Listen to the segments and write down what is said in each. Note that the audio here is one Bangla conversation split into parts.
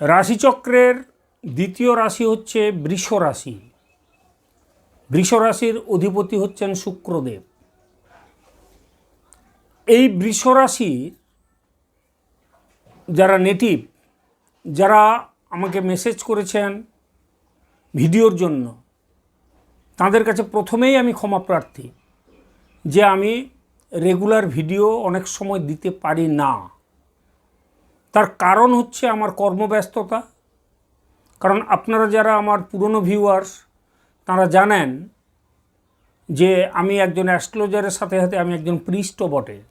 রাশিচক্রের দ্বিতীয় রাশি হচ্ছে বৃষ রাশি বৃষ রাশির অধিপতি হচ্ছেন শুক্রদেব। এই বৃষ রাশি যারা নেটিভ, যারা আমাকে মেসেজ করেছেন ভিডিওর জন্য, তাদের কাছে প্রথমেই আমি ক্ষমা প্রার্থী যে আমি রেগুলার ভিডিও অনেক সময় দিতে পারি না। তার কারণ হচ্ছে আমার কর্মব্যস্ততা। কারণ আপনারা যারা আমার পুরনো ভিউয়ার্স তারা জানেন যে আমি একজন অ্যাস্ট্রোলজারের সাথে সাথে আমি একজন পৃষ্ঠ বটে।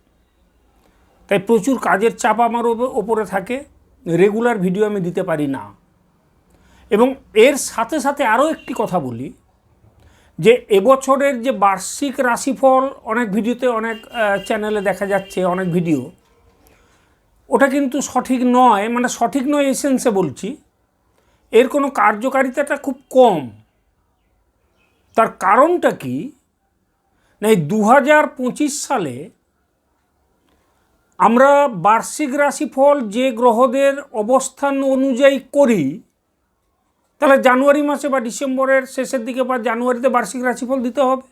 তাই প্রচুর কাজের চাপ আমার ওপ- ওপরে থাকে রেগুলার ভিডিও আমি দিতে পারি না। এবং এর সাথে সাথে আরও একটি কথা বলি, যে এবছরের যে বার্ষিক রাশিফল, অনেক ভিডিওতে অনেক চ্যানেলে দেখা যাচ্ছে, অনেক ভিডিও ওটা কিন্তু সঠিক নয় মানে সঠিক নয় এসেন্সে বলছি। এর কোনো কার্যকারিতাটা খুব কম। তার কারণটা কি? না, এই দু হাজার পঁচিশ সালে আমরা বার্ষিক রাশিফল যে গ্রহদের অবস্থান অনুযায়ী করি, তাহলে জানুয়ারি মাসে বা ডিসেম্বরের শেষের দিকে বা জানুয়ারিতে বার্ষিক রাশিফল দিতে হবে।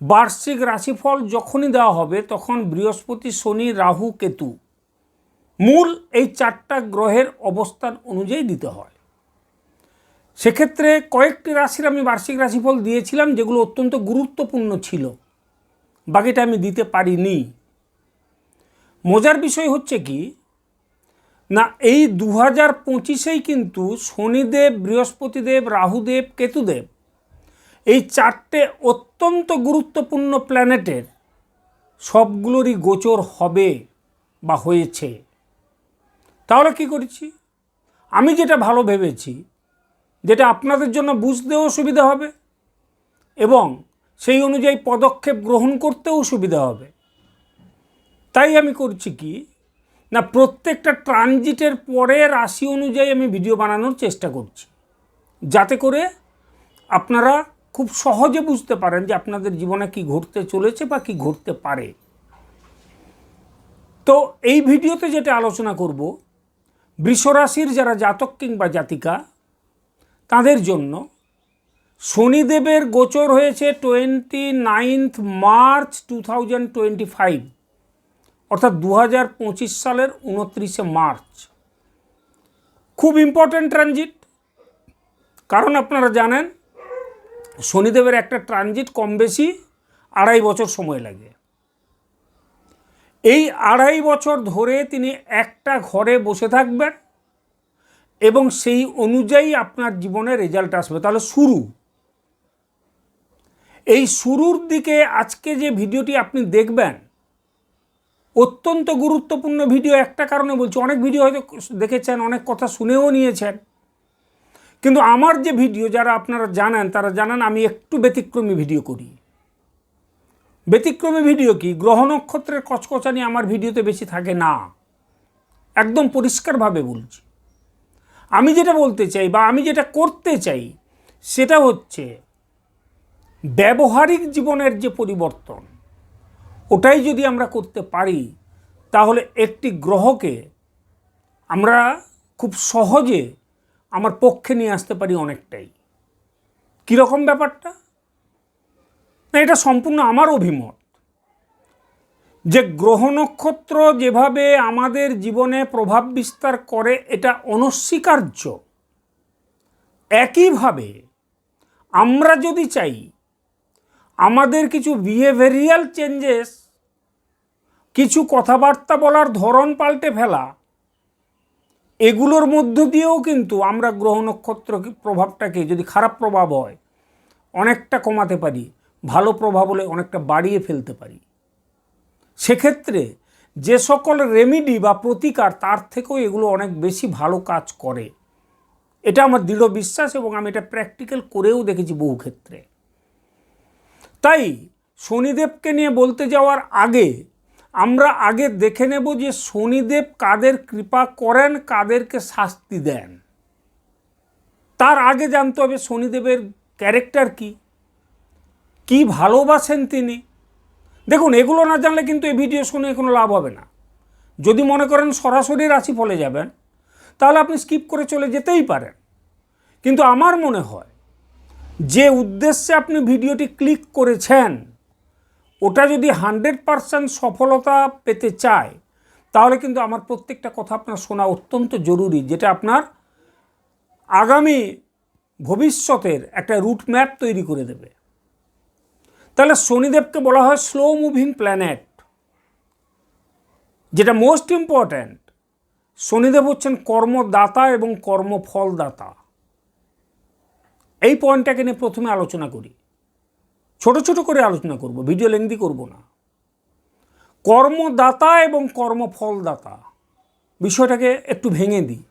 বার্ষিক রাশিফল যখনই দেওয়া হবে, তখন বৃহস্পতি, শনি, রাহু, কেতু। মূল এই চারটা গ্রহের অবস্থান অনুযায়ী দিতে হয়। সেক্ষেত্রে কয়েকটি রাশির আমি বার্ষিক রাশিফল দিয়েছিলাম যেগুলো অত্যন্ত গুরুত্বপূর্ণ ছিল। বাকিটা আমি দিতে পারিনি। মজার বিষয় হচ্ছে কি, না, এই দু হাজার পঁচিশেই কিন্তু শনিদেব, বৃহস্পতিদেব, রাহুদেব, কেতুদেব এই চারটে অত্যন্ত গুরুত্বপূর্ণ প্ল্যানেটের সবগুলোরই গোচর হবে বা হয়েছে। তাহলে কি করেছি? আমি যেটা ভালো ভেবেছি, যেটা আপনাদের জন্য বুঝতেও সুবিধা হবে এবং সেই অনুযায়ী পদক্ষেপ গ্রহণ করতেও সুবিধা হবে। তাই আমি করছি কি? না, প্রত্যেকটা ট্রানজিটের পরে রাশি অনুযায়ী আমি ভিডিও বানানোর চেষ্টা করছি। যাতে করে আপনারা খুব সহজে বুঝতে পারেন যে আপনাদের জীবনে কি ঘটতে চলেছে বা কি ঘটতে পারে। তো এই ভিডিওতে যেটা আলোচনা করব বৃষরাশির যারা জাতক কিংবা জাতিকা, তাদের জন্য শনিদেবের গোচর হয়েছে twenty ninth March two thousand twenty five, অর্থাৎ দু হাজার পঁচিশ সালের উনত্রিশে মার্চ। খুব ইম্পর্ট্যান্ট ট্রানজিট কারণ আপনারা জানেন, শনিদেবের একটা ট্রানজিট কম বেশি আড়াই বছর সময় লাগে। এই আড়াই বছর ধরে তিনি একটা ঘরে বসে থাকবেন এবং সেই অনুযায়ী আপনার জীবনে রেজাল্ট আসবে। তাহলে শুরু। এই শুরুর দিকে আজকে যে ভিডিওটি আপনি দেখবেন, অত্যন্ত গুরুত্বপূর্ণ ভিডিও। একটা কারণে বলছি, অনেক ভিডিও হয়তো দেখেছেন, অনেক কথা শুনেও নিয়েছেন। কিন্তু আমার যে ভিডিও, যারা আপনারা জানেন, তারা জানেন আমি একটু ব্যতিক্রমী ভিডিও করি। ব্যতিক্রমী ভিডিও কি? গ্রহ নক্ষত্রের কচকচানি আমার ভিডিওতে বেশি থাকে না। একদম পরিষ্কারভাবে বলছি। আমি যেটা বলতে চাই বা আমি যেটা করতে চাই, সেটা হচ্ছে ব্যবহারিক জীবনের যে পরিবর্তন, ওটাই যদি আমরা করতে পারি, তাহলে একটি গ্রহকে আমরা খুব সহজে আমার পক্ষে নিয়ে আসতে পারি অনেকটাই। কীরকম ব্যাপারটা? না, এটা সম্পূর্ণ আমার অভিমত। যে গ্রহ নক্ষত্র যেভাবে আমাদের জীবনে প্রভাব বিস্তার করে, এটা অনস্বীকার্য। একইভাবে আমরা যদি চাই আমাদের কিছু বিহেভিয়ারিয়াল চেঞ্জেস কিছু কথাবার্তা বলার ধরন পাল্টে ফেলা, এগুলোর মধ্য দিয়েও কিন্তু আমরা গ্রহ নক্ষত্র প্রভাবটাকে যদি খারাপ প্রভাব হয়, অনেকটা কমাতে পারি। ভালো প্রভাব হলে অনেকটা বাড়িয়ে ফেলতে পারি। সেক্ষেত্রে যে সকল রেমিডি বা প্রতিকার তার থেকেও এগুলো অনেক বেশি ভালো কাজ করে। এটা আমার দৃঢ় বিশ্বাস এবং আমি এটা প্র্যাকটিক্যাল করেও দেখেছি বহু ক্ষেত্রে। তাই শনিদেবকে নিয়ে বলতে যাওয়ার আগে আমরা আগে দেখে নেব যে শনিদেব কাদের কৃপা করেন, কাদেরকে শাস্তি দেন। তার আগে জানতে হবে শনিদেবের ক্যারেক্টার কি। কি ভালোবাসেন তিনি? দেখুন, এগুলো না জানলে কিন্তু এই ভিডিও শুনে কোনো লাভ হবে না। যদি মনে করেন সরাসরি রাশি ফলে যাবেন, তাহলে আপনি স্কিপ করে চলে যেতেই পারেন। কিন্তু আমার মনে হয়, যে উদ্দেশ্যে আপনি ভিডিওটি ক্লিক করেছেন, ওটা যদি হান্ড্রেড পারসেন্ট সফলতা পেতে চায়, তাহলে কিন্তু আমার প্রত্যেকটা কথা আপনার শোনা অত্যন্ত জরুরি, যেটা আপনার আগামী ভবিষ্যতের একটা রুট ম্যাপ তৈরি করে দেবে। তাহলে শনিদেবকে বলা হয় স্লো মুভিং প্ল্যানেট যেটা মোস্ট ইম্পর্ট্যান্ট শনিদেব হচ্ছেন কর্মদাতা এবং কর্মফলদাতা। এই পয়েন্টটাকে নিয়ে প্রথমে আলোচনা করি। ছোট ছোট করে আলোচনা করব ভিডিও লেংদি করব না। কর্মদাতা এবং কর্মফলদাতা, বিষয়টাকে একটু ভেঙে দিই।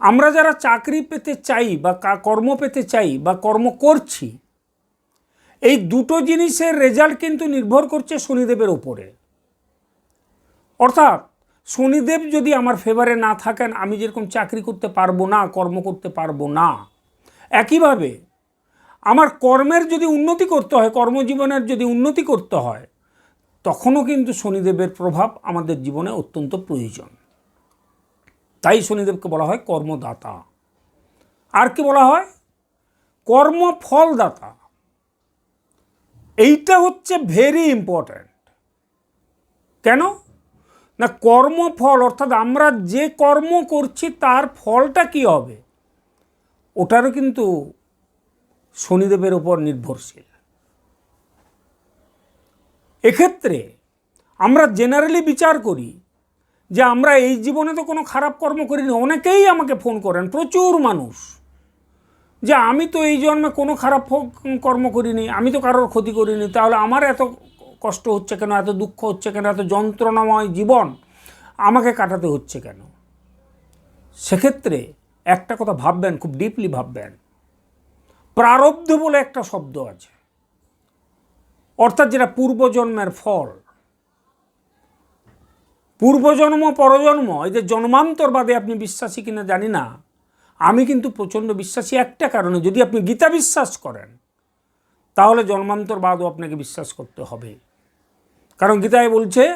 আমরা যারা চাকরি পেতে চাই বা কর্ম পেতে চাই বা কর্ম করছি এই দুটো জিনিসের রেজাল্ট কিন্তু নির্ভর করছে শনিদেবের ওপরে অর্থাৎ শনিদেব যদি আমার ফেভারে না থাকেন, আমি যেরকম চাকরি করতে পারব না, কর্ম করতে পারব না, একইভাবে আমার কর্মের যদি উন্নতি করতে হয়, কর্মজীবনের যদি উন্নতি করতে হয়, তখনও কিন্তু শনিদেবের প্রভাব আমাদের জীবনে অত্যন্ত প্রয়োজন। তাই শনিদেবকে বলা হয় কর্মদাতা। আর কি বলা হয়? কর্মফলদাতা। এইটা হচ্ছে ভেরি ইম্পর্ট্যান্ট কেন? না কর্মফল, অর্থাৎ আমরা যে কর্ম করছি তার ফলটা কি হবে? ওটারও কিন্তু শনিদেবের ওপর নির্ভরশীল। এক্ষেত্রে আমরা জেনারেলি বিচার করি যে আমরা এই জীবনে তো কোনো খারাপ কর্ম করিনি, অনেকেই আমাকে ফোন করেন, প্রচুর মানুষ। যে আমি তো এই জন্মে কোনো খারাপ কর্ম করিনি, আমি তো কারোর ক্ষতি করিনি, তাহলে আমার এত কষ্ট হচ্ছে কেন, এত দুঃখ হচ্ছে কেন, এত যন্ত্রণাময় জীবন আমাকে কাটাতে হচ্ছে কেন? সেক্ষেত্রে একটা কথা ভাববেন, খুব ডিপলি ভাববেন। প্রারব্ধ বলে একটা শব্দ আছে। অর্থাৎ যেটা পূর্বজন্মের ফল। পূর্বজন্ম, পরজন্ম, এই যে জন্মান্তরবাদে আপনি বিশ্বাসী কিনা জানি না। আমি কিন্তু প্রচণ্ড বিশ্বাসী একটা কারণে, যদি আপনি গীতা বিশ্বাস করেন, তাহলে জন্মান্তরবাদও আপনাকে বিশ্বাস করতে হবে। কারণ গীতায় বলছে,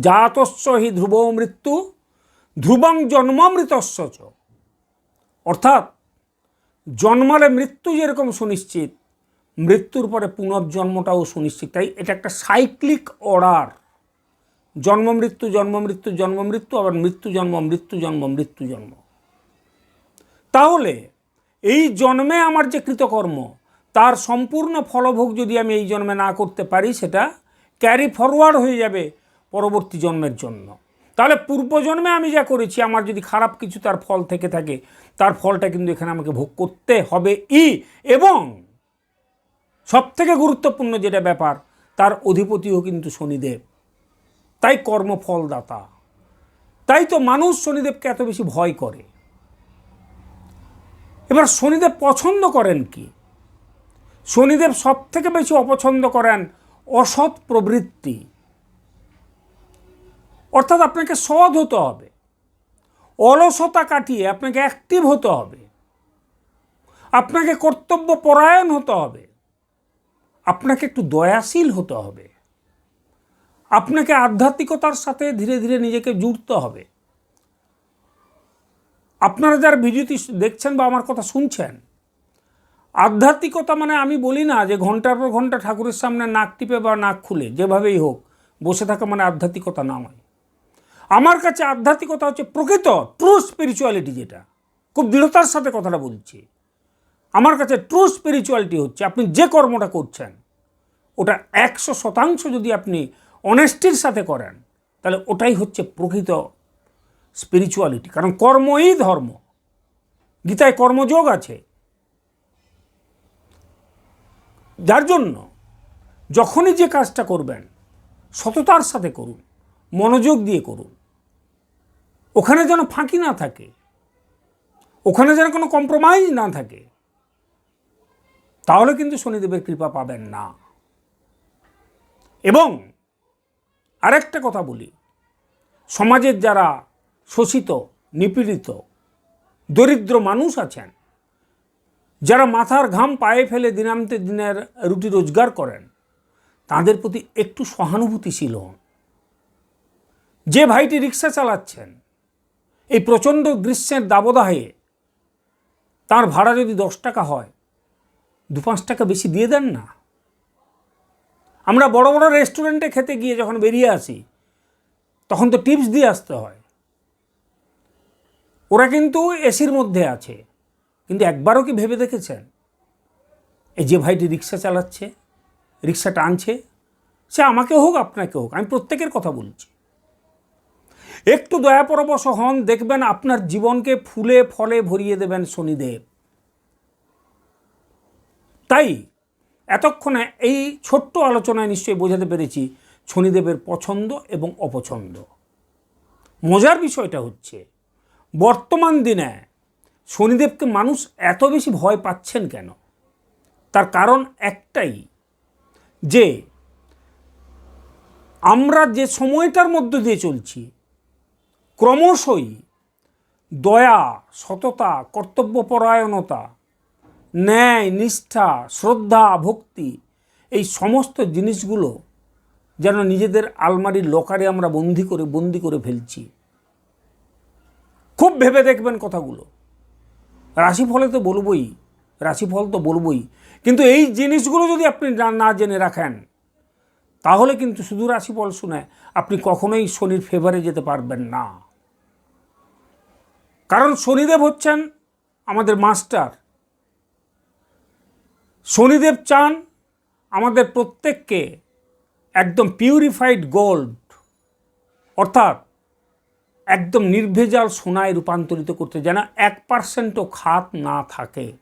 জাতস্য হি ধ্রুব মৃত্যু, ধ্রুবং জন্মামৃতস্য চ অর্থাৎ, জন্মালে মৃত্যু যেরকম সুনিশ্চিত, মৃত্যুর পরে পুনর্জন্মটাও সুনিশ্চিত। তাই এটা একটা সাইক্লিক অর্ডার। জন্ম মৃত্যু জন্ম মৃত্যু জন্ম মৃত্যু, আবার মৃত্যু, জন্ম মৃত্যু জন্ম মৃত্যু, জন্ম। তাহলে এই জন্মে আমার যে কৃতকর্ম, তার সম্পূর্ণ ফলভোগ যদি আমি এই জন্মে না করতে পারি, সেটা ক্যারি ফরওয়ার্ড হয়ে যাবে পরবর্তী জন্মের জন্য। তাহলে পূর্বজন্মে আমি যা করেছি, আমার যদি খারাপ কিছু তার ফল থেকে থাকে, তার ফলটা কিন্তু এখানে আমাকে ভোগ করতে হবে ই এবং সব থেকে গুরুত্বপূর্ণ যেটা ব্যাপার, তার অধিপতিও কিন্তু শনিদেব। তাই কর্মফলদাতা। তাই তো মানুষ শনিদেবকে এত বেশি ভয় করে। এবার শনিদেব পছন্দ করেন কি? শনিদেব সব থেকে বেশি অপছন্দ করেন অসৎ প্রবৃত্তি। অর্থাৎ আপনাকে সৎ হতে হবে, অলসতা কাটিয়ে আপনাকে অ্যাক্টিভ হতে হবে, আপনাকে কর্তব্য পরায়ণ হতে হবে, আপনাকে একটু দয়াশীল হতে হবে, আপনাকে আধ্যাত্মিকতার সাথে ধীরে ধীরে নিজেকে জুড়তে হবে। আপনারা যারা ভিডিওটি দেখছেন বা আমার কথা শুনছেন, আধ্যাত্মিকতা মানে আমি বলি না যে ঘণ্টার পর ঘণ্টা ঠাকুরের সামনে নাক টিপে বা নাক খুলে, যেভাবেই হোক, বসে থাকা মানে আধ্যাত্মিকতা না নয় আমার কাছে আধ্যাত্মিকতা হচ্ছে প্রকৃত ট্রু স্পিরিচুয়ালিটি যেটা। খুব দৃঢ়তার সাথে কথাটা বলছি। আমার কাছে ট্রু স্পিরিচুয়ালিটি হচ্ছে, আপনি যে কর্মটা করছেন, ওটা একশো শতাংশ যদি আপনি অনেস্টির সাথে করেন, তাহলে ওটাই হচ্ছে প্রকৃত স্পিরিচুয়ালিটি কারণ কর্মই ধর্ম। গীতায় কর্মযোগ আছে। যার জন্য যখনই যে কাজটা করবেন, সততার সাথে করুন, মনোযোগ দিয়ে করুন। ওখানে যেন ফাঁকি না থাকে। ওখানে যেন কোনো কম্প্রোমাইজ না থাকে। তাহলে কিন্তু শনিদেবের কৃপা পাবেন না। এবং আরেকটা কথা বলি, সমাজের যারা শোষিত, নিপীড়িত, দরিদ্র মানুষ আছেন। যারা মাথার ঘাম পায়ে ফেলে দিনান্তে দিনের রুটি রোজগার করেন, তাদের প্রতি একটু সহানুভূতিশীল হন। যে ভাইটি রিক্সা চালাচ্ছেন, এই প্রচণ্ড গ্রীষ্মের দাবদাহে তার ভাড়া যদি দশ টাকা হয়, দু পাঁচ টাকা বেশি দিয়ে দেন না? আমরা বড় বড় রেস্টুরেন্টে খেতে গিয়ে যখন বেরিয়ে আসি, তখন তো টিপস দিয়ে আসতে হয়। ওরা কিন্তু এসির মধ্যে আছে। কিন্তু একবারও কি ভেবে দেখেছেন? এই যে ভাইটি রিক্সা চালাচ্ছে রিক্সা টানছে সে আমাকে হোক, আপনাকে হোক, আমি প্রত্যেকের কথা বলছি। একটু দয়া পরবশ হন, দেখবেন আপনার জীবনকে ফুলে ফলে ভরিয়ে দেবেন শনিদেব। তাই এতক্ষণে এই ছোট্ট আলোচনায় নিশ্চয়ই বোঝাতে পেরেছি শনিদেবের পছন্দ এবং অপছন্দ। মজার বিষয়টা হচ্ছে বর্তমান দিনে শনিদেবকে মানুষ এত বেশি ভয় পাচ্ছেন কেন? তার কারণ একটাই, যে আমরা যে সময়টার মধ্য দিয়ে চলছি, ক্রমশই দয়া, সততা, কর্তব্যপরায়ণতা, ন্যায়, নিষ্ঠা, শ্রদ্ধা, ভক্তি, এই সমস্ত জিনিসগুলো যেন নিজেদের আলমারির লকারে আমরা বন্দি করে বন্দি করে ফেলছি। খুব ভেবে দেখবেন কথাগুলো। রাশিফলে তো বলবই, রাশিফল তো বলবই। কিন্তু এই জিনিসগুলো যদি আপনি না জেনে রাখেন, তাহলে কিন্তু শুধু রাশিফল শুনে আপনি কখনোই শনির ফেভারে যেতে পারবেন না। কারণ শনিদেব হচ্ছেন আমাদের মাস্টার শনিদেব চান আমাদের প্রত্যেককে একদম পিউরিফাইড গোল্ড অর্থাৎ একদম নির্ভেজাল সোনায় রূপান্তরিত করতে যেন এক পার্সেন্টও খাত না থাকে।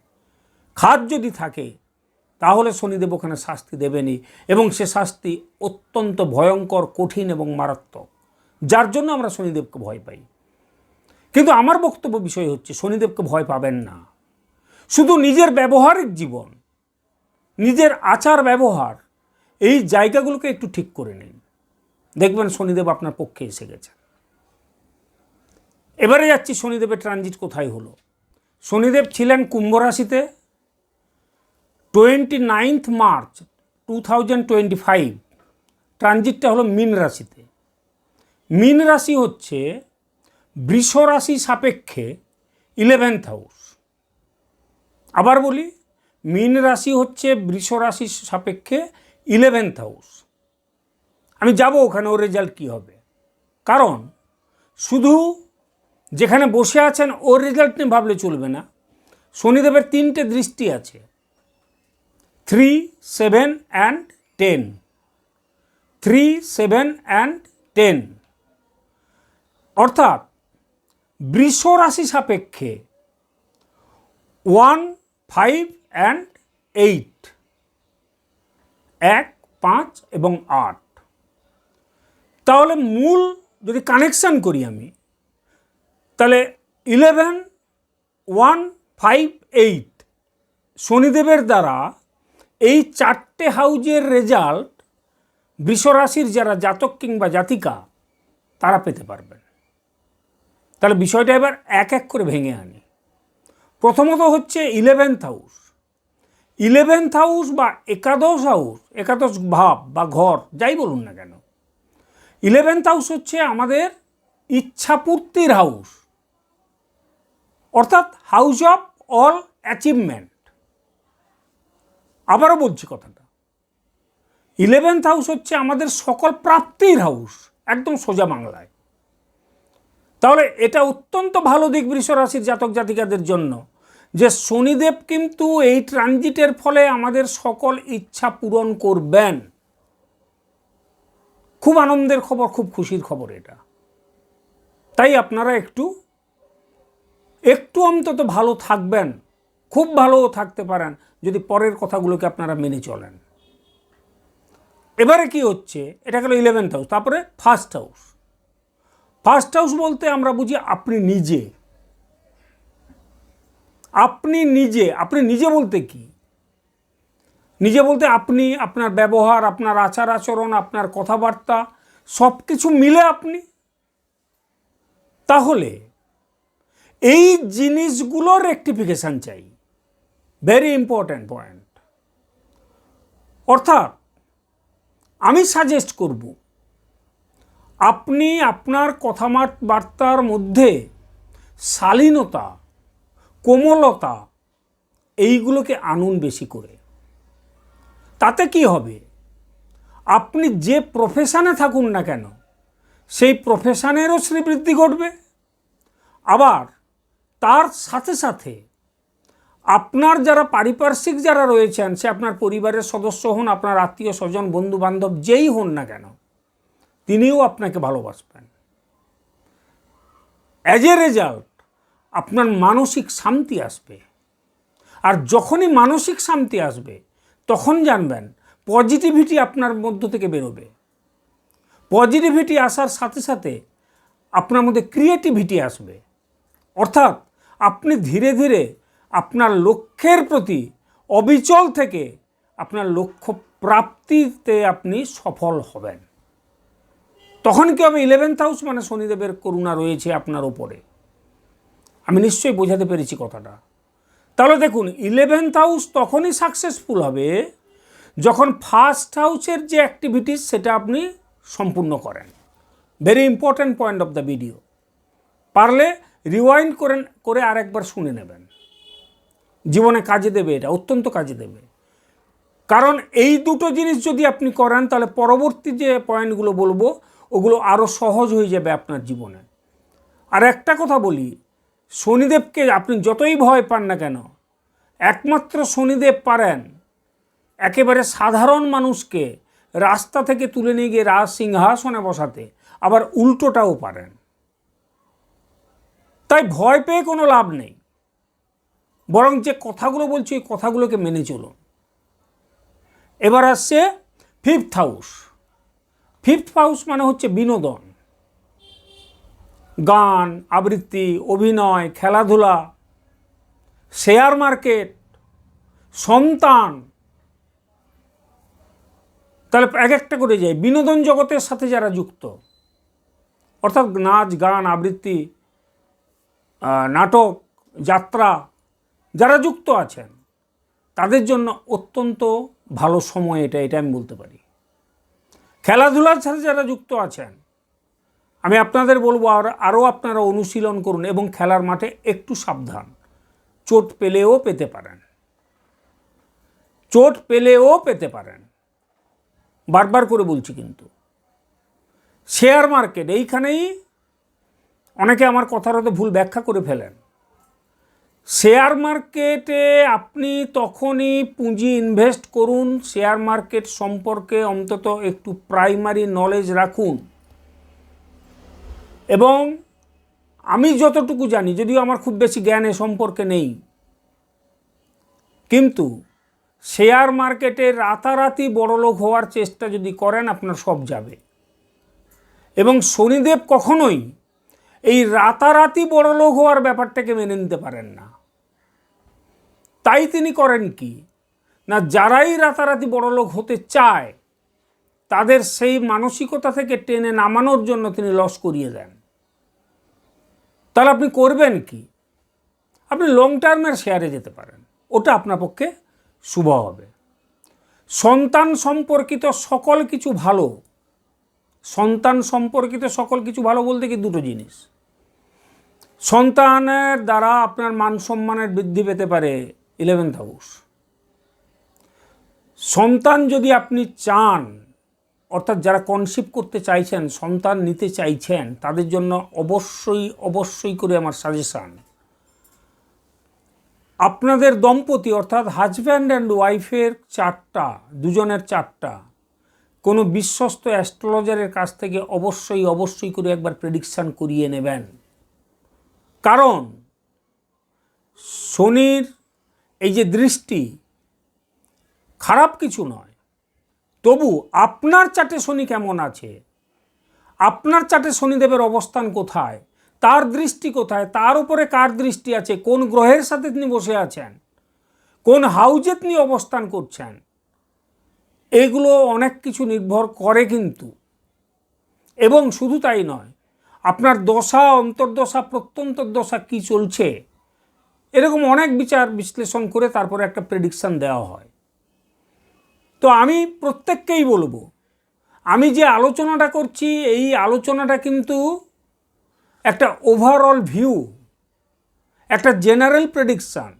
খাত যদি থাকে, তাহলে শনিদেব ওখানে শাস্তি দেবেনি এবং সে শাস্তি অত্যন্ত ভয়ঙ্কর, কঠিন এবং মারাত্মক। যার জন্য আমরা শনিদেবকে ভয় পাই। কিন্তু আমার বক্তব্য বিষয় হচ্ছে, শনিদেবকে ভয় পাবেন না। শুধু নিজের ব্যবহারিক জীবন, নিজের আচার ব্যবহার, এই জায়গাগুলোকে একটু ঠিক করে নিন। দেখবেন শনিদেব আপনার পক্ষে এসে গেছে এবারে যাচ্ছি শনিদেবের ট্রানজিট কোথায় হলো? শনিদেব ছিলেন কুম্ভ রাশিতে twenty ninth March two thousand twenty five ট্রানজিটটা হলো মীন রাশিতে। মীন রাশি হচ্ছে বৃষ রাশি সাপেক্ষে ইলেভেন্থ হাউস আবার বলি, মীন রাশি হচ্ছে বৃষ রাশি সাপেক্ষে ইলেভেন্থ হাউস আমি যাব ওখানে, ওর রেজাল্ট কী হবে? কারণ শুধু যেখানে বসে আছেন, ওর রেজাল্ট নিয়ে ভাবলে চলবে না। শনিদেবের তিনটে দৃষ্টি আছে। Three seven and ten three seven and ten অর্থাৎ, বৃষ রাশি সাপেক্ষে ওয়ান ফাইভ অ্যান্ড এইট এক, পাঁচ এবং আট। তাহলে মূল যদি কানেকশান করি আমি তাহলে ইলেভেন ওয়ান ফাইভ এইট শনিদেবের দ্বারা এই চারটে হাউজের রেজাল্ট বৃষরাশির যারা জাতক কিংবা জাতিকা, তারা পেতে পারবেন। তাহলে বিষয়টা এবার এক এক করে ভেঙে আনি। প্রথমত হচ্ছে ইলেভেন্থ হাউস ইলেভেন্থ হাউস বা একাদশ হাউস একাদশ ভাব বা ঘর, যাই বলুন না কেন। ইলেভেন্থ হাউস হচ্ছে আমাদের ইচ্ছাপূর্তির হাউস অর্থাৎ হাউস অফ অল অ্যাচিভমেন্ট। আবারও বলছি কথাটা। ইলেভেন্থ হাউস হচ্ছে আমাদের সকল প্রাপ্তির হাউস, একদম সোজা বাংলায়। তাহলে এটা অত্যন্ত ভালো দিক রাশির জাতক জাতিকাদের জন্য যে শনিদেব কিন্তু এই ট্রানজিটের ফলে আমাদের সকল ইচ্ছা পূরণ করবেন। খুব আনন্দের খবর, খুব খুশির খবর এটা। তাই আপনারা একটু একটু অন্তত ভালো থাকবেন, খুব ভালোও থাকতে পারেন, যদি পরের কথাগুলোকে আপনারা মেনে চলেন। এবারে কি হচ্ছে? এটা গেল ইলেভেন্থ হাউস তারপরে ফার্স্ট হাউস ফার্স্ট হাউস বলতে আমরা বুঝি আপনি নিজে। আপনি নিজে আপনি নিজে বলতে কি? নিজে বলতে আপনি, আপনার ব্যবহার, আপনার আচার আচরণ, আপনার কথাবার্তা সব কিছু মিলে আপনি? তাহলে এই জিনিসগুলোর রেক্টিফিকেশান চাই। ভেরি ইম্পর্ট্যান্ট পয়েন্ট অর্থাৎ, আমি সাজেস্ট করব, আপনি আপনার কথাবার্তার মধ্যে শালীনতা, কোমলতা, এইগুলোকে আনুন বেশি করে। তাতে কি হবে? আপনি যে প্রফেশনে থাকুন না কেন, সেই প্রফেশনেরও শ্রীবৃদ্ধি ঘটবে। আবার তার সাথে সাথে আপনার যারা পারিপার্শ্বিক যারা রয়েছেন, সে আপনার পরিবারের সদস্য হন, আপনার আত্মীয় স্বজন বন্ধু বান্ধব যেই হন না কেন, তিনিও আপনাকে ভালোবাসবেন। অ্যাজ এ রেজাল্ট আপনার মানসিক শান্তি আসবে। আর যখনই মানসিক শান্তি আসবে, তখন জানবেন পজিটিভিটি আপনার মধ্য থেকে বেরোবে। পজিটিভিটি আসার সাথে সাথে আপনার মধ্যে ক্রিয়েটিভিটি আসবে। অর্থাৎ আপনি ধীরে ধীরে আপনার লক্ষ্যের প্রতি অবিচল থেকে আপনার লক্ষ্য প্রাপ্তিতে আপনি সফল হবেন। তখন কি হবে ইলেভেন্থ হাউস মানে শনিদেবের করুণা রয়েছে আপনার ওপরে আমি নিশ্চয়ই বোঝাতে পেরেছি কথাটা। তাহলে দেখুন ইলেভেন্থ হাউস তখনই সাকসেসফুল হবে যখন ফার্স্ট হাউসের যে অ্যাক্টিভিটিস সেটা আপনি সম্পূর্ণ করেন। Very important point of the video পারলে রিওয়াইন্ড করেন করে আরেকবার শুনে নেবেন। জীবনে কাজে দেবে এটা, অত্যন্ত কাজে দেবে। কারণ এই দুটো জিনিস যদি আপনি করেন, তাহলে পরবর্তী যে পয়েন্টগুলো বলব, ওগুলো আরও সহজ হয়ে যাবে আপনার জীবনে। আর একটা কথা বলি, শনিদেবকে আপনি যতই ভয় পান না কেন, একমাত্র শনিদেব পারেন একেবারে সাধারণ মানুষকে রাস্তা থেকে তুলে নিয়ে গিয়ে রাজ সিংহাসনে বসাতে, আবার উল্টোটাও পারেন। তাই ভয় পেয়ে কোনো লাভ নেই। বরং যে কথাগুলো বলছি, ওই কথাগুলোকে মেনে চলুন। এবার আসছে ফিফথ হাউস ফিফথ হাউস মানে হচ্ছে বিনোদন। গান, আবৃত্তি, অভিনয়, খেলাধুলা শেয়ার মার্কেট সন্তান। তাহলে এক একটা করে যায় বিনোদন জগতের সাথে যারা যুক্ত, অর্থাৎ নাচ, গান, আবৃত্তি নাটক, যাত্রা, যারা যুক্ত আছেন, তাদের জন্য অত্যন্ত ভালো সময় এটা এটা আমি বলতে পারি। খেলাধুলার সাথে যারা যুক্ত আছেন, আমি আপনাদের বলব আর, আরও আপনারা অনুশীলন করুন এবং খেলার মাঠে একটু সাবধান। চোট পেলেও পেতে পারেন। চোট পেলেও পেতে পারেন। বারবার করে বলছি কিন্তু। শেয়ার মার্কেট, এইখানেই অনেকে আমার কথার হয়তো ভুল ব্যাখ্যা করে ফেলেন। শেয়ার মার্কেটে আপনি তখনই পুঁজি ইনভেস্ট করুন, শেয়ার মার্কেট সম্পর্কে অন্তত একটু প্রাইমারি নলেজ রাখুন। এবং আমি যতটুকু জানি, যদিও আমার খুব বেশি জ্ঞান এ সম্পর্কে নেই, কিন্তু শেয়ার মার্কেটে রাতারাতি বড়লোক হওয়ার চেষ্টা যদি করেন, আপনার সব যাবে। এবং শনিদেব কখনোই এই রাতারাতি বড়লোক হওয়ার ব্যাপারটাকে মেনে নিতে পারেন না। তাই তিনি করেন কি? না, যারাই রাতারাতি বড়লোক হতে চায়, তাদের সেই মানসিকতা থেকে টেনে নামানোর জন্য তিনি লস করিয়ে দেন। তাহলে আপনি করবেন কি? আপনি লং টার্মের শেয়ারে যেতে পারেন। ওটা আপনার পক্ষে শুভ হবে। সন্তান সম্পর্কিত সকল কিছু ভালো। সন্তান সম্পর্কিত সকল কিছু ভালো বলতে কি দুটো জিনিস। সন্তানের দ্বারা আপনার মান সম্মানের বৃদ্ধি পেতে পারে ইলেভেন্থ হাউস সন্তান যদি আপনি চান, অর্থাৎ যারা কনসিভ করতে চাইছেন, সন্তান নিতে চাইছেন, তাদের জন্য অবশ্যই অবশ্যই করে আমার সাজেশান আপনাদের দম্পতি, অর্থাৎ হাজব্যান্ড অ্যান্ড ওয়াইফের চারটা, দুজনের চারটা কোনো বিশ্বস্ত অ্যাস্ট্রোলজারের কাছ থেকে অবশ্যই অবশ্যই করে একবার প্রেডিকশান করিয়ে নেবেন। কারণ শনির এই যে দৃষ্টি খারাপ কিছু নয়। তবু আপনার চাটে শনি কেমন আছে? আপনার চাটে শনিদেবের অবস্থান কোথায়? তার দৃষ্টি কোথায়? তার উপরে কার দৃষ্টি আছে? কোন গ্রহের সাথে তিনি বসে আছেন? কোন হাউজে তিনি অবস্থান করছেন? এগুলো অনেক কিছু নির্ভর করে কিন্তু। এবং শুধু তাই নয়, আপনার দশা, অন্তর্দশা, প্রত্যন্তর দশা কী চলছে, এরকম অনেক বিচার বিশ্লেষণ করে তারপরে একটা প্রেডিকশান দেওয়া হয়। তো আমি প্রত্যেককেই বলব, আমি যে আলোচনাটা করছি, এই আলোচনাটা কিন্তু একটা ওভারঅল ভিউ একটা জেনারেল প্রেডিকশান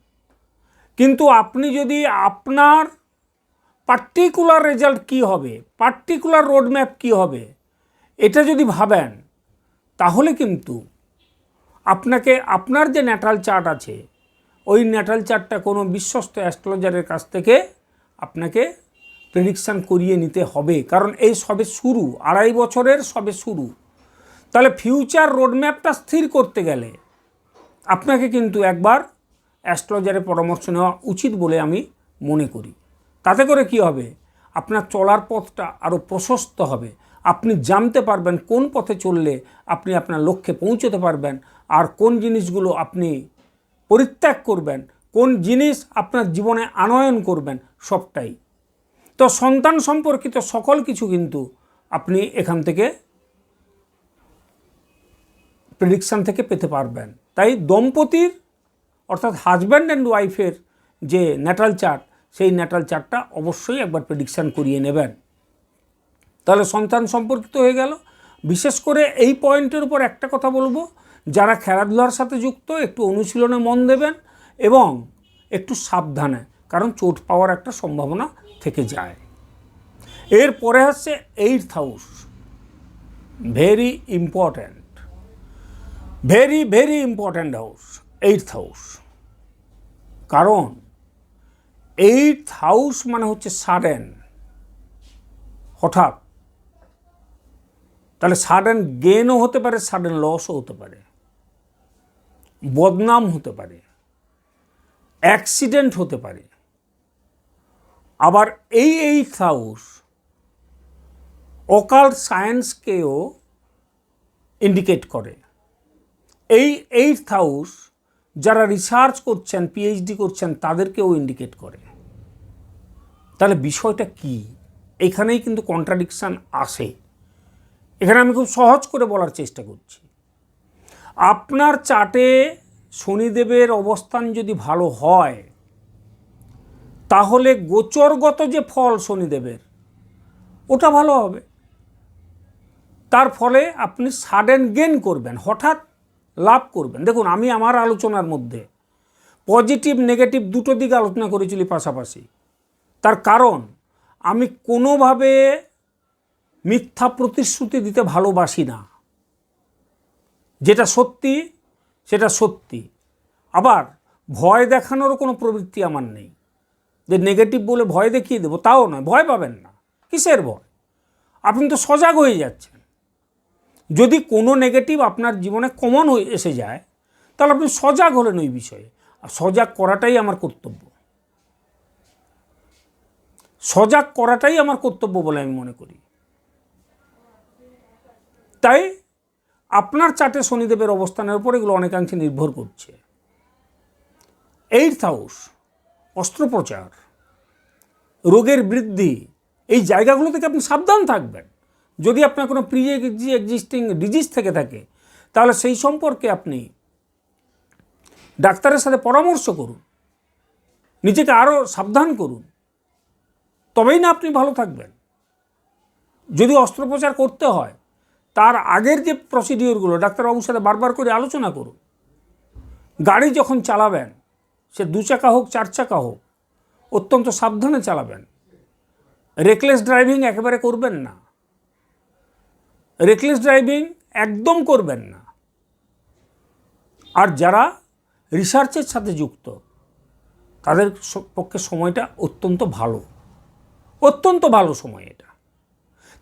কিন্তু আপনি যদি আপনার পার্টিকুলার রেজাল্ট কী হবে? পার্টিকুলার রোডম্যাপ কী হবে? এটা যদি ভাবেন, তাহলে কিন্তু আপনাকে, আপনার যে ন্যাটাল চার্ট আছে, ওই ন্যাটাল চার্টটা কোনো বিশ্বস্ত অ্যাস্ট্রোলজারের কাছ থেকে আপনাকে প্রেডিকশান করিয়ে নিতে হবে। কারণ এই সবে শুরু, আড়াই বছরের সবে শুরু। তাহলে ফিউচার রোডম্যাপটা স্থির করতে গেলে আপনাকে কিন্তু একবার অ্যাস্ট্রোলজারের পরামর্শ নেওয়া উচিত বলে আমি মনে করি। তাতে করে কি হবে? আপনার চলার পথটা আরও প্রশস্ত হবে। আপনি জানতে পারবেন কোন পথে চললে আপনি আপনার লক্ষ্যে পৌঁছতে পারবেন আর কোন জিনিসগুলো আপনি পরিত্যাগ করবেন, কোন জিনিস আপনার জীবনে আনয়ন করবেন, সবটাই। তো সন্তান সম্পর্কিত সকল কিছু কিন্তু আপনি এখান থেকে প্রেডিকশান থেকে পেতে পারবেন। তাই দম্পতির অর্থাৎ হাজব্যান্ড অ্যান্ড ওয়াইফের যে ন্যাটাল চার্ট সেই ন্যাটাল চার্টটা অবশ্যই একবার প্রেডিকশান করিয়ে নেবেন। তাহলে সন্তান সম্পর্কিত হয়ে গেল। বিশেষ করে এই পয়েন্টের উপর একটা কথা বলব, যারা খেলাধুলার সাথে যুক্ত, একটু অনুশীলনে মন দেবেন এবং একটু সাবধানে, কারণ চোট পাওয়ার একটা সম্ভাবনা থেকে যায়। এরপরে হচ্ছে eight house very important very very important house eight house কারণ এইট হাউস মানে হচ্ছে সাডেন হঠাৎ। তাহলে সাডেন গেনও হতে পারে সাডেন লসও হতে পারে। বদনাম হতে পারে। অ্যাক্সিডেন্ট হতে পারে। আবার এই এইট হাউস অকাল্ট সায়েন্সকেও ইন্ডিকেট করে। এই এইট হাউস যারা রিসার্চ করছেন পিএইচডি করছেন, তাদেরকেও ইন্ডিকেট করে। তাহলে বিষয়টা কি? এখানেই কিন্তু কন্ট্রাডিকশান আসে। এখানে আমি খুব সহজ করে বলার চেষ্টা করছি। আপনার চার্টে শনিদেবের অবস্থান যদি ভালো হয়, তাহলে গোচরগত যে ফল শনিদেবের, ওটা ভালো হবে। তার ফলে আপনি সাডেন গেন করবেন, হঠাৎ লাভ করবেন। দেখুন, আমি আমার আলোচনার মধ্যে পজিটিভ নেগেটিভ দুটো দিক আলোচনা করেছিলি পাশাপাশি। তার কারণ, আমি কোনোভাবে মিথ্যা প্রতিশ্রুতি দিতে ভালোবাসি না। যেটা সত্যি, সেটা সত্যি। আবার ভয় দেখানোরও কোনো প্রবৃত্তি আমার নেই। যে নেগেটিভ বলে ভয় দেখিয়ে দেবো, তাও নয়, ভয় পাবেন না। কিসের ভয়? আপনি তো সজাগ হয়ে যাচ্ছেন। যদি কোনো নেগেটিভ আপনার জীবনে কমন হয়ে এসে যায়, তাহলে আপনি সজাগ হলেন ওই বিষয়ে। সজাগ করাটাই আমার কর্তব্য। সজাগ করাটাই আমার কর্তব্য বলে আমি মনে করি। তাই আপনার চার্টে শনিদেবের অবস্থানের উপর এগুলো অনেকাংশে নির্ভর করছে। এইট হাউস, অস্ত্রোপচার, রোগের বৃদ্ধি, এই জায়গাগুলো থেকে আপনি সাবধান থাকবেন। যদি আপনার কোনো প্রি এক্সিস্টিং ডিজিজ থেকে থাকে, তাহলে সেই সম্পর্কে আপনি ডাক্তারের সাথে পরামর্শ করুন। নিজেকে আরও সাবধান করুন। তবেই না আপনি ভালো থাকবেন। যদি অস্ত্রোপচার করতে হয়, তার আগের যে প্রসিডিওরগুলো ডাক্তারবাবুর সাথে বারবার করে আলোচনা করুন। গাড়ি যখন চালাবেন, সে দু চাকা হোক, চার চাকা হোক, অত্যন্ত সাবধানে চালাবেন। রেকলেস ড্রাইভিং একেবারে করবেন না। রেকলেস ড্রাইভিং একদম করবেন না। আর যারা রিসার্চের সাথে যুক্ত, তাদের পক্ষে সময়টা অত্যন্ত ভালো। অত্যন্ত ভালো সময় এটা।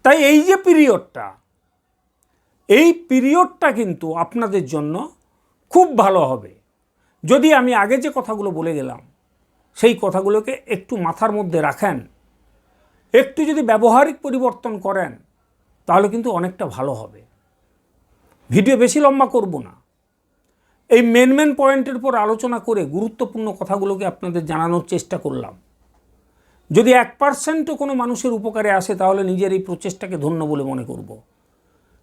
তাই এই যে পিরিয়ডটা, এই পিরিয়ডটা কিন্তু আপনাদের জন্য খুব ভালো হবে। যদি আমি আগে যে কথাগুলো বলে গেলাম, সেই কথাগুলোকে একটু মাথার মধ্যে রাখেন। একটু যদি ব্যবহারিক পরিবর্তন করেন, তাহলে কিন্তু অনেকটা ভালো হবে। ভিডিও বেশি লম্বা করব না। এই মেন মেন পয়েন্টের উপর আলোচনা করে গুরুত্বপূর্ণ কথাগুলোকে আপনাদের জানানোর চেষ্টা করলাম। যদি এক পার্সেন্টও কোনো মানুষের উপকারে আসে, তাহলে নিজের এই প্রচেষ্টাকে ধন্য বলে মনে করব।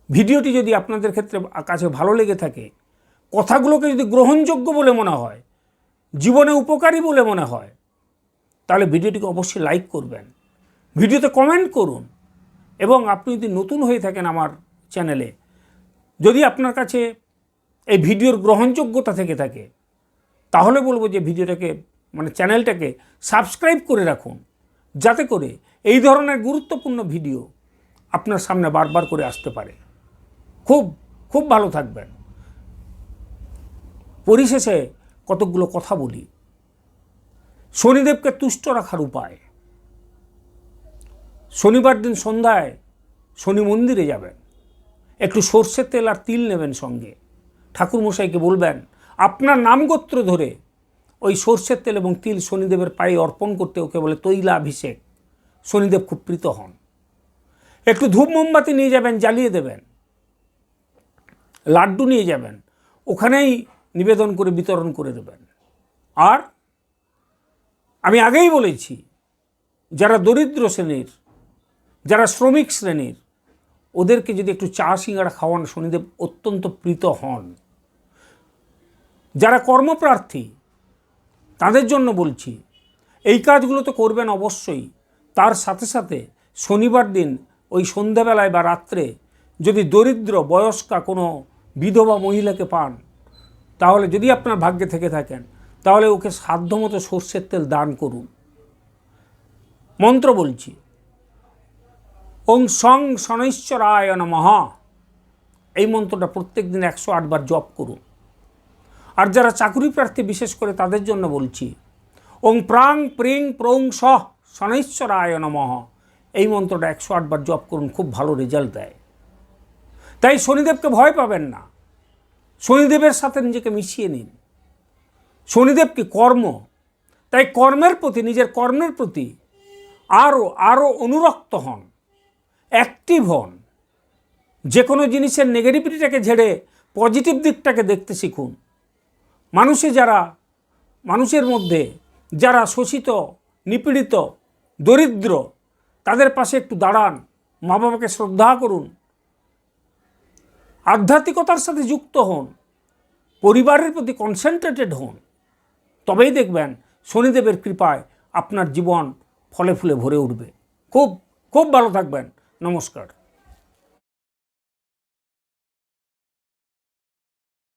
ভিডিওটি যদি আপনাদের ক্ষেত্রে কাছে ভালো লেগে থাকে, কথাগুলোকে যদি গ্রহণযোগ্য বলে মনে হয়, জীবনে উপকারী বলে মনে হয়, তাহলে ভিডিওটিকে অবশ্যই লাইক করবেন, ভিডিওতে কমেন্ট করুন, এবং আপনি যদি নতুন হয়ে থাকেন আমার চ্যানেলে, যদি আপনার কাছে এই ভিডিওর গ্রহণযোগ্যতা থেকে থাকে, তাহলে বলব যে ভিডিওটাকে মানে চ্যানেলটাকে সাবস্ক্রাইব করে রাখুন। যাতে করে এই ধরনের গুরুত্বপূর্ণ ভিডিও আপনার সামনে বারবার করে আসতে পারে। খুব খুব ভালো থাকবেন। পরিশেষে কতকগুলো কথা বলি। শনিদেবকে তুষ্ট রাখার উপায়। শনিবার দিন সন্ধ্যায় শনি মন্দিরে যাবেন। একটু সর্ষের তেল আর তিল নেবেন সঙ্গে। ঠাকুরমশাইকে বলবেন, আপনার নামগোত্র ধরে ওই সর্ষের তেল এবং তিল শনিদেবের পায়ে অর্পণ করতে ওকে বলে তৈলাভিষেক। শনিদেব খুব প্রীত হন। একটু ধূপ মোমবাতি নিয়ে যাবেন, জ্বালিয়ে দেবেন। লাড্ডু নিয়ে যাবেন। ওখানেই নিবেদন করে বিতরণ করে দেবেন। আর আমি আগেই বলেছি, যারা দরিদ্র শ্রেণির, যারা শ্রমিক শ্রেণির, ওদেরকে যদি একটু চা সিঙ্গারা খাওয়ান, শনিদেব অত্যন্ত প্রীত হন। যারা কর্মপ্রার্থী তাদের জন্য বলছি, এই কাজগুলো তো করবেন অবশ্যই। তার সাথে সাথে শনিবার দিন ওই সন্ধ্যাবেলায় বা রাত্রে যদি দরিদ্র বয়স্কা কোনো বিধবা মহিলাকে পান, তাহলে যদি আপনার ভাগ্যে থেকে থাকেন, তাহলে ওকে সাধ্যমতো সর্ষের তেল দান করুন। মন্ত্র বলছি, ওং সং শনৈশ্বরায় মহা এই মন্ত্রটা প্রত্যেক দিন একশো আটবার জপ করুন। আর যারা চাকুরি প্রার্থী বিশেষ করে তাদের জন্য বলছি, ওং প্রাং প্রিং প্রং স শনৈশ্বরায় নমঃ। এই মন্ত্রটা একশো আটবার জপ করুন, খুব ভালো রেজাল্ট দেয়। তাই শনিদেবকে ভয় পাবেন না। শনিদেবের সাথে নিজেকে মিশিয়ে নিন। শনিদেব কি কর্ম? তাই কর্মের প্রতি, নিজের কর্মের প্রতি আরও আরও অনুরক্ত হন, অ্যাক্টিভ হন। যে কোনো জিনিসের নেগেটিভিটিটাকে ঝেড়ে পজিটিভ দিকটাকে দেখতে শিখুন। মানুষে যারা, মানুষের মধ্যে যারা শোষিত, নিপীড়িত, দরিদ্র, তাদের পাশে একটু দাঁড়ান মা বাবাকে শ্রদ্ধা করুন। আধ্যাত্মিকতার সাথে যুক্ত হন, পরিবারের প্রতি কনসেন্ট্রেটেড হন। তবেই দেখবেন শনিদেবের কৃপায় আপনার জীবন ফলে ফুলে ভরে উঠবে। খুব খুব ভালো থাকবেন। নমস্কার।